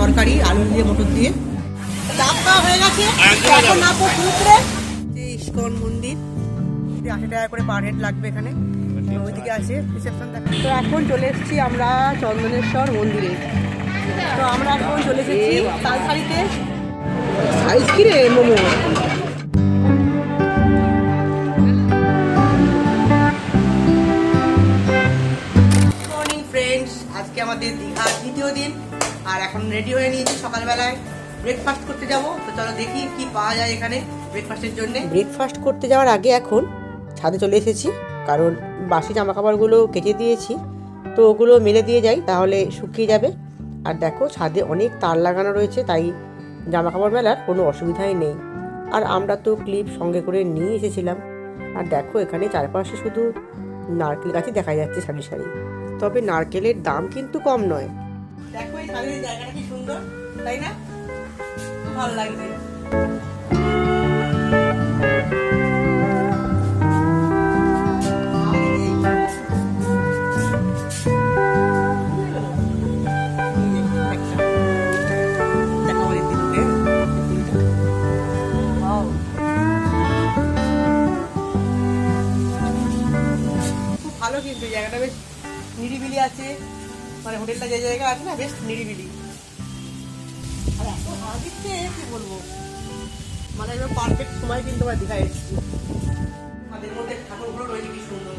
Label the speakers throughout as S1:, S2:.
S1: তরকারি, আলু দিয়ে, মটর দিয়ে। দাম হয়ে গেছে। এখন সমুদ্রে যে ইস্কন মন্দির। আশি টাকা করে পার হেড লাগবে এখানে। ওইদিকে আছে রিসেপশন দেখা। তো এখন চলে এসেছি আমরা চন্দনেশ্বর মন্দিরে। তো আমরা এখন চলে এসেছি তালসারিতে আইসক্রিম মোমো। ব্রেকফাস্ট করতে যাব তো চলো দেখি কি পাওয়া যায় এখানে ব্রেকফাস্টের জন্য। ব্রেকফাস্ট করতে যাওয়ার আগে এখন ছাদে চলে এসেছি কারণ বাসি জামা কাপড়গুলো কেচে দিয়েছি তো ওগুলো মেলে দিয়ে যাই তাহলে শুকিয়ে যাবে। আর দেখো ছাদে অনেক তার লাগানো রয়েছে তাই জামা কাপড় মেলার কোনো অসুবিধাই নেই। আর আমরা তো ক্লিপ সঙ্গে করে নিয়ে এসেছিলাম। আর দেখো এখানে চারপাশে শুধু নারকেল গাছই দেখা যাচ্ছে সারি সারি। তবে নারকেলের দাম কিন্তু কম নয়। দেখো এই জায়গাটা কি সুন্দর তাই না? ভালো. খুব ভালো জায়গাটা, বেশ নিরিবিলি আছে মানে হোটেলটা যে জায়গা আছে না, বেশ নিরিবিলি আর এত হাওয়া দিচ্ছে কি বলব? মানে একদম পারফেক্ট সময় কিন্তু আমরা দীঘায় এসেছি। আমাদের মধ্যে ঠাকুরগুলো রয়েছে কি সুন্দর।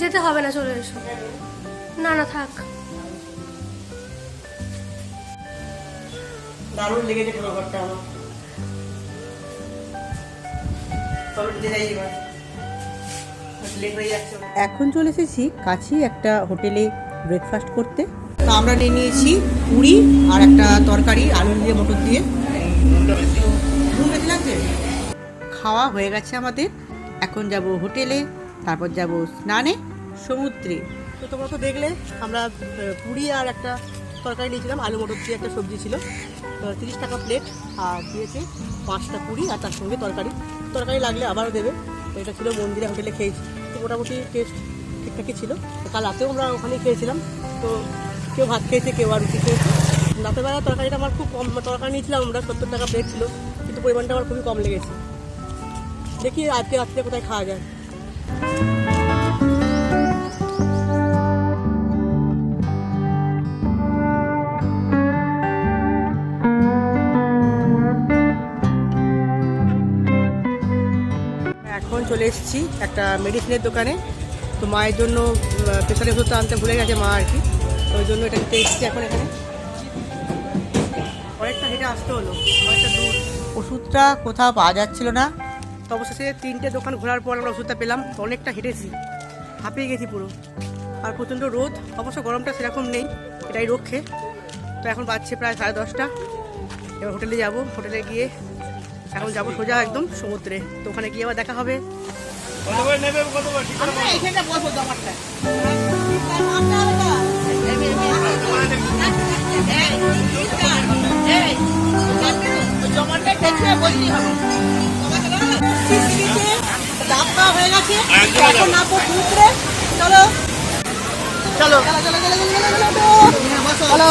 S2: যেতে হবে না চলে এসো। না না থাক।
S1: দারুণ লেগেছে ঠাকুরঘরটা আমার। যাই এবার। এখন চলে এসেছি কাছেই একটা হোটেলে ব্রেকফাস্ট করতে। তো আমরা নিয়ে নিয়েছি পুরি আর একটা তরকারি, আলু দিয়ে মটর দিয়ে? খাওয়া হয়ে গেছে আমাদের। এখন যাব হোটেলে, তারপর যাব স্নানে, সমুদ্রে। তো তোমরা তো দেখলে, আমরা পুরি আর একটা তরকারি নিয়েছিলাম, আলু মটর দিয়ে একটা সবজি ছিল। তিরিশ টাকা প্লেট আর দিয়েছে পাঁচটা পুরি আর তার সঙ্গে তরকারি। তরকারি লাগলে আবারও দেবে। এটা ছিল মন্দিরে হোটেলে খেয়েছি। মোটামুটি টেস্ট ঠিকঠাকই ছিল। কাল রাতেও আমরা ওখানেই খেয়েছিলাম। তো কেউ ভাত খেয়েছে, কেউ আর রুটি খেয়েছে। রাতের বেলা তরকারিটা আমার খুব কম তরকারি নিয়েছিলাম আমরা, সত্তর টাকা প্লেট ছিল। কিন্তু পরিমাণটা আমার খুবই কম লেগেছে। দেখি আজকে রাত্রে কোথায় খাওয়া যায়। এখন চলে এসেছি একটা মেডিসিনের দোকানে। তো মায়ের জন্য প্রেশারের ওষুধটা আনতে ভুলে গেছে মা আর কি। তো ওই জন্য এটা নিতে এসেছি এখন এখানে। অনেকটা হেঁটে আসতে হলো অনেকটা দূর ওষুধটা কোথাও পাওয়া যাচ্ছিল না। তো অবশেষে তিনটে দোকান ঘোরার পর আমরা ওষুধটা পেলাম তো অনেকটা হেঁটেছি হাঁপিয়ে গেছি পুরো। আর প্রচণ্ড রোদ অবশ্য গরমটা সেরকম নেই এটাই রক্ষে। তো এখন বাজছে প্রায় সাড়ে দশটা এবার হোটেলে যাব হোটেলে গিয়ে এখন যাব সোজা একদম সমুদ্রে। তো ওখানে গিয়ে আবার দেখা হবে। এখানটা বলব জমাটা দেখে হয়ে গেছে চলো চলো চলো চলো চলো চলো চলো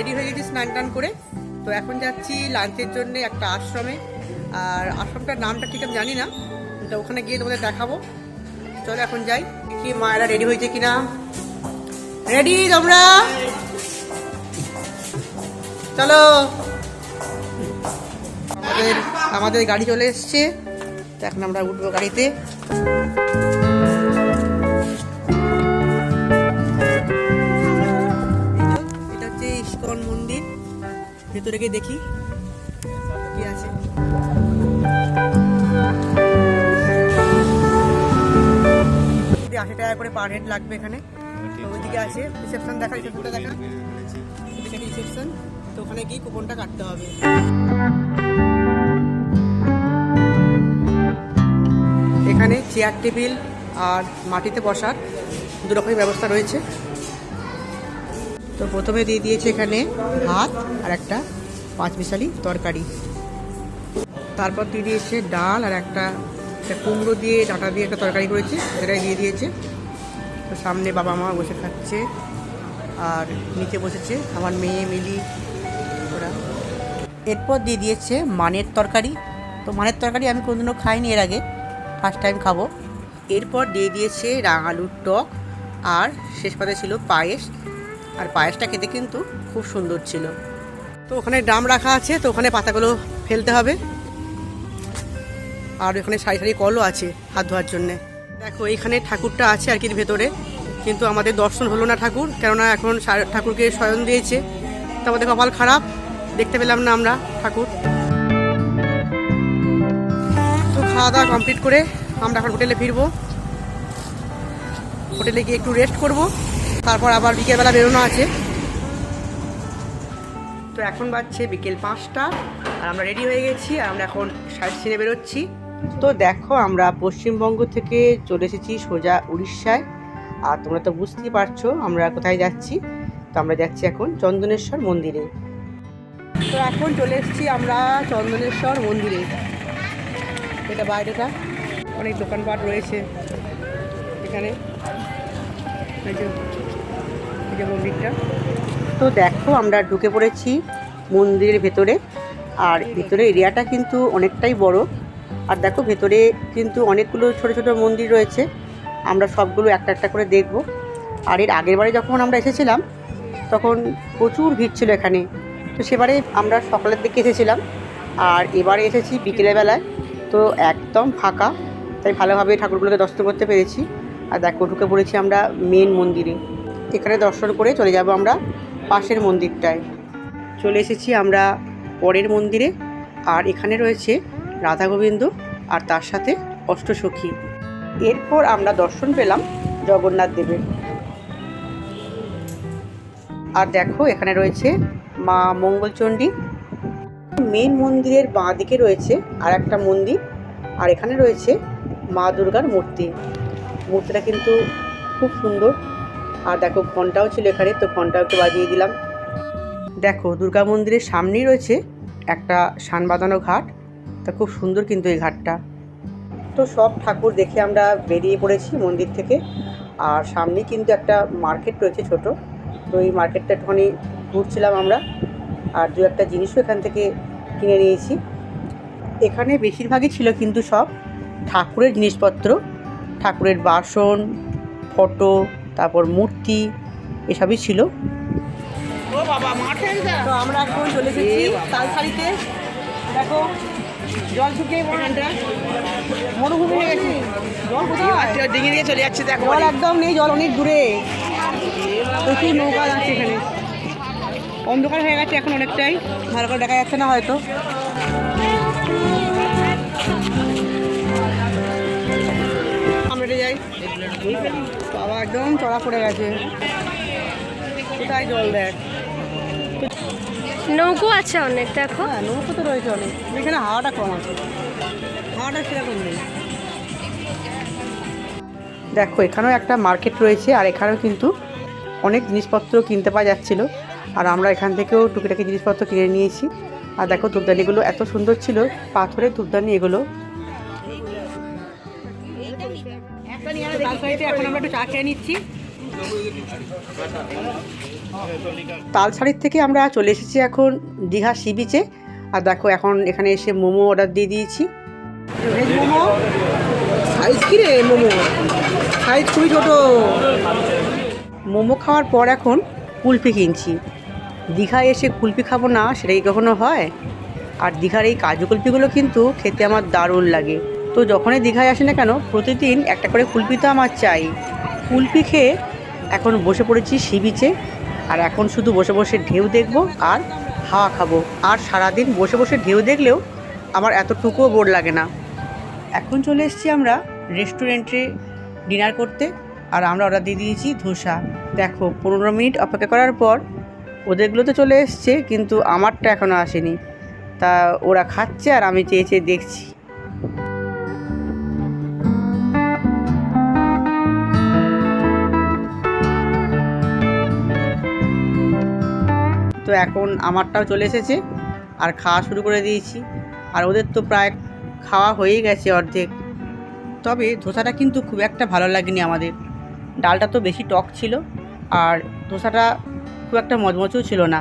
S1: রেডি হয়ে গেছি স্নান টান করে। তো এখন যাচ্ছি লাঞ্চের জন্য একটা আশ্রমে। আর আশ্রমটার নামটা ঠিক আমি জানি না তো ওখানে গিয়ে তোমাদের দেখাবো। চলো এখন যাই, দেখি মায়েরা রেডি হয়েছে কিনা। রেডি তোমরা? চলো। আমাদের আমাদের গাড়ি চলে এসছে। এখন আমরা উঠবো গাড়িতে। ভেতরে গিয়ে দেখি। কি আছে? আশি টাকা করে পার হেড লাগবে এখানে। ওইদিকে আছে রিসেপশন দেখা রিসেপশনটা দেখা। রিসেপশন তো ওখানে গিয়ে কুপনটা কাটতে হবে। এখানে চেয়ার টেবিল আর মাটিতে বসার দু রকমের ব্যবস্থা রয়েছে। তো প্রথমে দিয়ে দিয়েছে এখানে ভাত আর একটা পাঁচ মিশালি তরকারি। তারপর দিয়ে দিয়েছে ডাল আর একটা একটা কুমড়ো দিয়ে, ডাঁটা দিয়ে একটা তরকারি করেছে, সেটাই দিয়ে দিয়েছে। তো সামনে বাবা মা বসে খাচ্ছে আর নিচে বসেছে আমার মেয়ে মিলি, ওরা। এরপর দিয়ে দিয়েছে মানের তরকারি। তো মানের তরকারি আমি কোনোদিনও খাইনি এর আগে ফার্স্ট টাইম খাব। এরপর দিয়ে দিয়েছে রাঙালুর টক আর শেষ পাতে ছিল পায়েস। আর পায়েসটা খেতে কিন্তু খুব সুন্দর ছিল। তো ওখানে ড্রাম রাখা আছে, তো ওখানে পাতাগুলো ফেলতে হবে। আর ওখানে সারি সারি কলও আছে হাত ধোয়ার জন্যে। দেখো, এইখানে ঠাকুরটা আছে আর কি ভেতরে, কিন্তু আমাদের দর্শন হলো না ঠাকুর, কেননা এখন ঠাকুরকে শয়ন দিয়েছে। তো আমাদের কপাল খারাপ, দেখতে পেলাম না আমরা ঠাকুর। তো খাওয়া দাওয়া কমপ্লিট করে আমরা এখন হোটেলে ফিরবো। হোটেলে গিয়ে একটু রেস্ট করব। তারপর আবার বিকেলবেলা বেরোনো আছে। তো এখন বাজছে বিকেল পাঁচটা আর আমরা রেডি হয়ে গেছি আর আমরা এখন সাইড সিনে বেরোচ্ছি। তো দেখো আমরা পশ্চিমবঙ্গ থেকে চলে এসেছি সোজা উড়িষ্যায়। আর তোমরা তো বুঝতেই পারছ আমরা কোথায় যাচ্ছি। তো আমরা যাচ্ছি এখন চন্দনেশ্বর মন্দিরে। তো এখন চলে এসেছি আমরা চন্দনেশ্বর মন্দিরে। এটা বাইরেটা অনেক দোকানপাট রয়েছে এখানে। যে মন্দিরটা তো দেখো, আমরা ঢুকে পড়েছি মন্দিরের ভেতরে। আর ভেতরে এরিয়াটা কিন্তু অনেকটাই বড়। আর দেখো, ভেতরে কিন্তু অনেকগুলো ছোট ছোট মন্দির রয়েছে। আমরা সবগুলো একটা একটা করে দেখব। আর এর আগের বারে যখন আমরা এসেছিলাম, তখন প্রচুর ভিড় ছিল এখানে। তো সেবারে আমরা সকালের দিকে এসেছিলাম। আর এবারে এসেছি বিকেলের বেলায়। তো একদম ফাঁকা। তাই ভালোভাবে ঠাকুরগুলোকে দর্শন করতে পেরেছি। আর দেখো, ঢুকে পড়েছি আমরা মেন মন্দিরে। এখানে দর্শন করে চলে যাব আমরা পাশের মন্দিরটায়। চলে এসেছি আমরা পরের মন্দিরে, আর এখানে রয়েছে রাধা গোবিন্দ আর তার সাথে অষ্টসখী। এরপর আমরা দর্শন পেলাম জগন্নাথ দেবের। আর দেখো, এখানে রয়েছে মা মঙ্গলচণ্ডী। মেন মন্দিরের বাঁ দিকে রয়েছে আর একটা মন্দির, আর এখানে রয়েছে মা দুর্গার মূর্তি। মূর্তিটা কিন্তু খুব সুন্দর। আর দেখো ঘন্টাও ছিল এখানে, তো ঘন্টাও একটু বাজিয়ে দিলাম। দেখো দুর্গা মন্দিরের সামনেই রয়েছে একটা শান বাঁধানো ঘাট। তা খুব সুন্দর কিন্তু এই ঘাটটা। তো সব ঠাকুর দেখে আমরা বেরিয়ে পড়েছি মন্দির থেকে। আর সামনেই কিন্তু একটা মার্কেট রয়েছে ছোট। তো এই মার্কেটটা একটুখানি ঘুরছিলাম আমরা। আর দু একটা জিনিসও এখান থেকে কিনে নিয়েছি। এখানে বেশিরভাগই ছিল কিন্তু সব ঠাকুরের জিনিসপত্র। ঠাকুরের বাসন, ফটো তারপর মূর্তি এসবই ছিল। তো আমরা এখন চলে এসেছি তালসারিতে দেখো জল শুকিয়ে এখানটা মরুভূমি হয়ে গেছে। জল কোথায়?
S3: ডিঙি নিয়ে চলে যাচ্ছে দেখো।
S1: জল একদম নেই জল অনেক দূরে। প্রচুর নৌকা যাচ্ছে এখানে। অন্ধকার হয়ে গেছে এখন অনেকটাই। ভালো করে দেখা যাচ্ছে না হয়তো। বাবা একদম চড়া পড়ে গেছে। কোথায় জল দেখ?
S2: নৌকো আছে অনেক দেখো।
S1: হ্যাঁ নৌকো তো রয়েছে অনেক। এখানে হাওয়াটা কম আছে। হাওয়াটা সেরকম নেই। দেখো এখানেও একটা মার্কেট রয়েছে আর এখানেও কিন্তু অনেক জিনিসপত্র কিনতে পাওয়া যাচ্ছিল। আর আমরা এখান থেকেও টুকিটাকি জিনিসপত্র কিনে নিয়েছি। আর দেখো ধূপদানিগুলো এত সুন্দর ছিল পাথরের ধূপদানি এগুলো। এখন আমরা একটু চা খেয়ে নিচ্ছি। তালসারির থেকে আমরা চলে এসেছি এখন দীঘা সি বিচে। আর দেখো এখন এখানে এসে মোমো অর্ডার দিয়ে দিয়েছি। ভেজ মোমো? সাইজ কি রে মোমো? সাইজ খুবই ছোট। মোমো খাওয়ার পর এখন কুলফি কিনছি। দীঘায় এসে কুলফি খাব না সেটাই কখনো হয়? আর দীঘার এই কাজু কুলফিগুলো কিন্তু খেতে আমার দারুণ লাগে। তো যখনই দীঘায় আসে না কেন, প্রতিদিন একটা করে কুলফি তো আমার চাই। কুলফি খেয়ে এখন বসে পড়েছি সি বিচে, আর এখন শুধু বসে বসে ঢেউ দেখব আর হাওয়া খাব। আর সারাদিন বসে বসে ঢেউ দেখলেও আমার এতটুকুও বোর লাগে না। এখন চলে এসেছি আমরা রেস্টুরেন্টে ডিনার করতে, আর আমরা অর্ডার দিয়ে দিয়েছি ধোসা। দেখো, পনেরো মিনিট অপেক্ষা করার পর ওদেরগুলো তো চলে এসছে, কিন্তু আমারটা এখনও আসেনি। তা ওরা খাচ্ছে আর আমি চেয়ে চেয়ে দেখছি। তো এখন আমারটাও চলে এসেছে। আর খাওয়া শুরু করে দিয়েছি। আর ওদের তো প্রায় খাওয়া হয়েই গেছে অর্ধেক। তবে ধোসাটা কিন্তু খুব একটা ভালো লাগেনি আমাদের। ডালটা তো বেশি টক ছিল। আর ধোসাটা খুব একটা মজমচও ছিল না।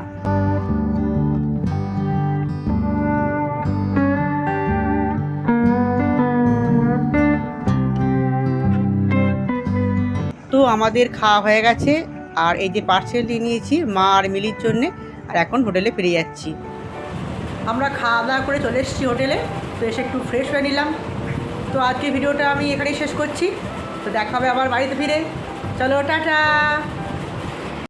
S1: তো আমাদের খাওয়া হয়ে গেছে। আর এই যে পার্সেল নিয়ে নিয়েছি মা আর মিলির জন্যে। আর এখন হোটেলে ফিরে যাচ্ছি। আমরা খাওয়া দাওয়া করে চলে এসেছি হোটেলে, তো এসে একটু ফ্রেশ হয়ে নিলাম। তো আজকে ভিডিওটা আমি এখানেই শেষ করছি। তো দেখা হবে আবার বাড়িতে ফিরে। চলো, টাটা!